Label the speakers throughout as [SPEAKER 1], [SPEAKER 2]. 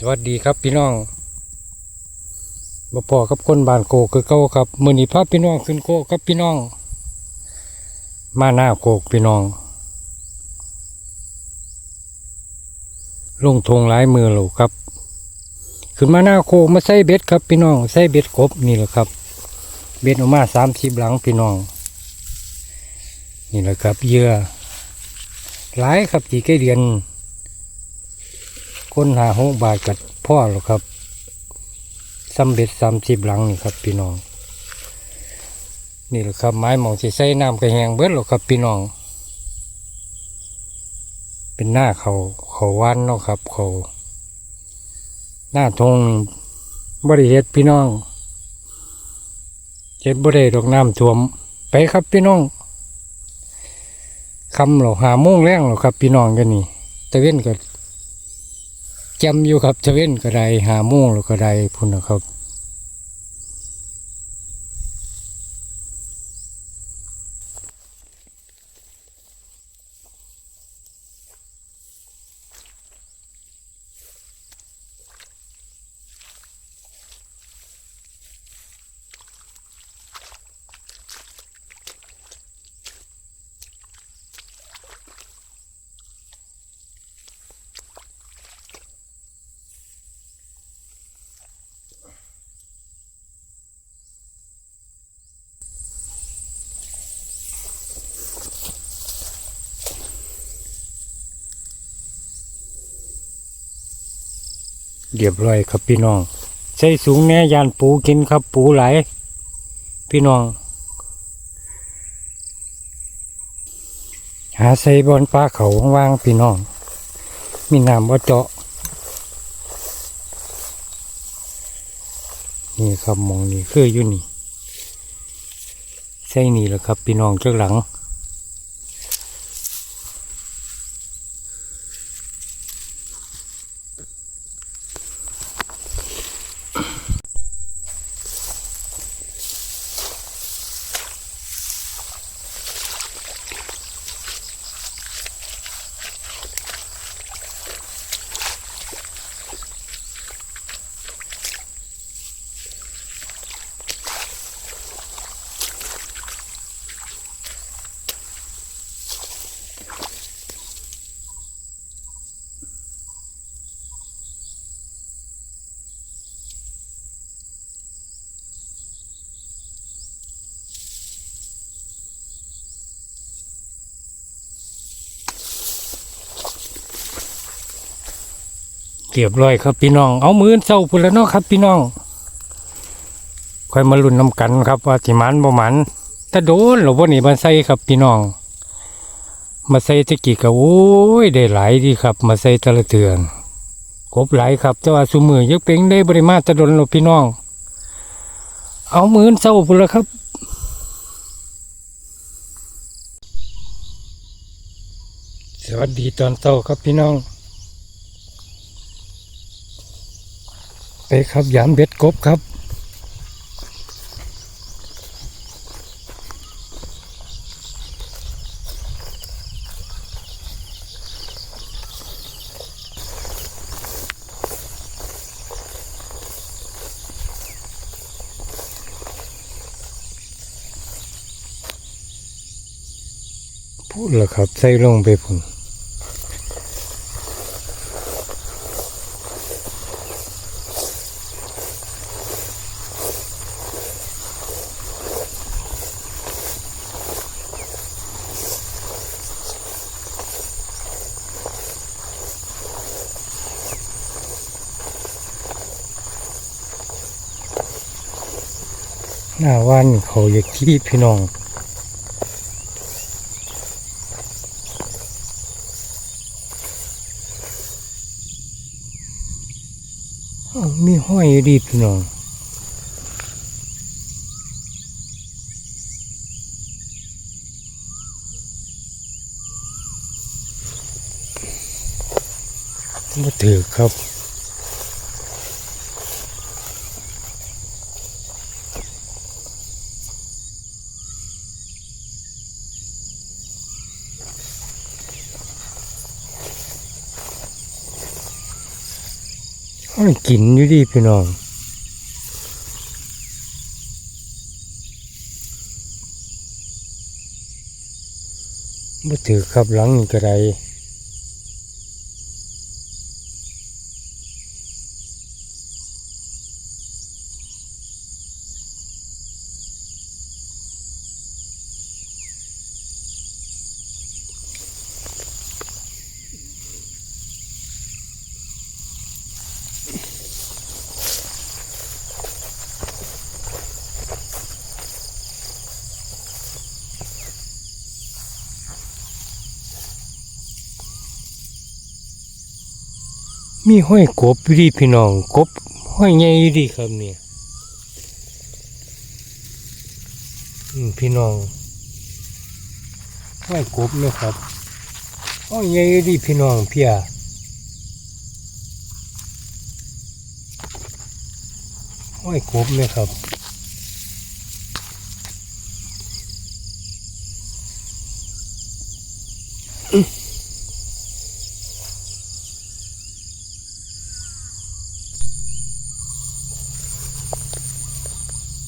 [SPEAKER 1] สวัสดีครับพี่น้องบ่พอกับคนบ้านโกคือเก่าครับมือนี้พาพี่น้องขึ้นโกกับพี่น้อง มาหน้าโกกพี่น้อง ลงทงหลายมือแล้วครับ ขึ้นมาหน้าโคมาใส่เบ็ดครับพี่น้องใส่เบ็ดกบนี่แหละครับ เบ็ดออกมาสามสิบหลังพี่น้อง นี่แหละครับเหยื่อหลายครับจีใกล้เดือน คนหาหกบาทกับพ่อหรอกครับสำเร็จสามสิบหลังนี่ครับ พี่น้อง นี่แหละครับไม้หมองที่ใส่น้ำกระแหงเบิดหรอกครับ พี่น้อง เป็นหน้าเขาเขาวานเนาะครับ เขา หน้าทงบริเฮ็ดพี่น้องเจ็ดบริดอกน้ำท่วม ไปครับพี่น้องคำเราหาโมงแรงหรอครับ พี่น้องกันนี่ตะเว้นก็ จำอยู่ครับจะเว้นก็ได้หาโม่งแล้วก็ได้พุ่นนะครับ เรียบร้อยครับพี่น้อง ใส่สูงแน่ยานปูกินครับปูไหลพี่น้อง หาใส่บอนปลาเขาว่างๆพี่น้อง มีน้ำว่าเจาะ นี่ครับมองนี่คืออยู่นี่ ใส่นี่แหละครับพี่น้องเจ้าหลัง เรียบร้อยครับพี่น้อง เอามือเศร้าพุ่นแล้วเนาะครับ พี่น้องค่อยมาลุ้นน้ำกันครับ ว่าสิมันบ่มันถ้าโดนหรือว่านี่มาใส่ครับพี่น้อง มาใส่ตะกี้ก็โอ้ยได้หลายดีครับ มาใส่ตะละเตือนกบหลายครับแต่ว่าสุมือยังเป็นได้บริมาตะดนหรอพี่น้อง เอามือเศร้าพุ่นแล้วครับสวัสดีตอนเช้าครับพี่น้อง ไปครับยามเบ็ดกบครับ พูดแล้วครับใส่ลงไปพุ่น หน้าว่านเขาอยากขี้พี่น้องมีห้อยอยู่ดีพี่น้องมาถือครับ มันกินอยู่ดีพี่น้องบ่ถือขับหลังกระได มีห้อยกบยู่ดีพี่น้องกบห้อยใหญ่อยู่ดีครับเนี่ยพี่น้องห้อยกบนะครับห้อยใหญ่อยู่ดีพี่น้องเพียห้อยกบนะครับ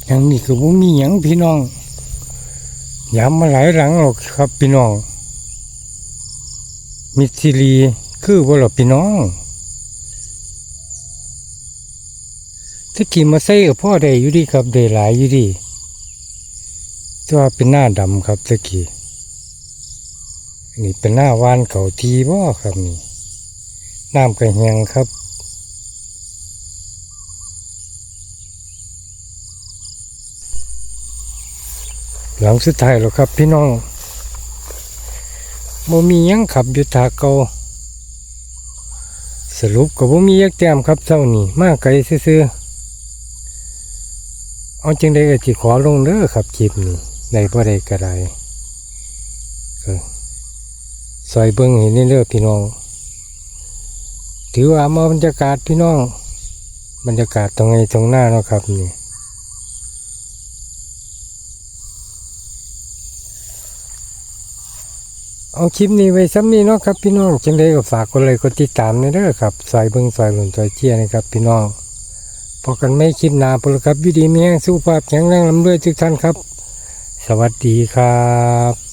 [SPEAKER 1] ย่างนี้ก็บ่มีหยังพี่น้องย้ำมาหลายหลังหรอกครับพี่น้อง มิตรซีรีคือบ่หรอพี่น้องถ้าขี่มาใส่กับพ่อได้อยู่ดีครับได้หลายอยู่ดีแต่ว่าเป็นหน้าดำครับตะกี้นี่เป็นหน้าวานเขาทีบ่ครับนี่น้ำกระแหงครับ หลังสุดท้ายแล้วครับพี่น้องบ่มียังขับอยู่ทาเกาสรุปก็บ่มียักแต้มครับเจ้านี่มากไกลซื่อๆเอาจังได้ก็สิขอลงเด้อครับคลิปนี้ได้บ่ได้ก็ได้ก็ซอยเบิ่งเห็นเรื่อยๆพี่น้อง ถือว่ามาบรรยากาศพี่น้อง บรรยากาศตรงไงตรงหน้าเนาะครับนี่ เอาคลิปนี้ไว้ซ้ำนี้เนาะครับพี่น้องจังได้ก็ฝากกดไลค์กดติดตามในเด้อครับซอยเบิ้งซอยหลุนซอยเชียนะครับ พี่น้องพอกันไม่คลิปหน้าพลครับวิดีมีแห้งสู้ภาพแข็งแรงลำด้วยทุกท่านครับ สวัสดีครับ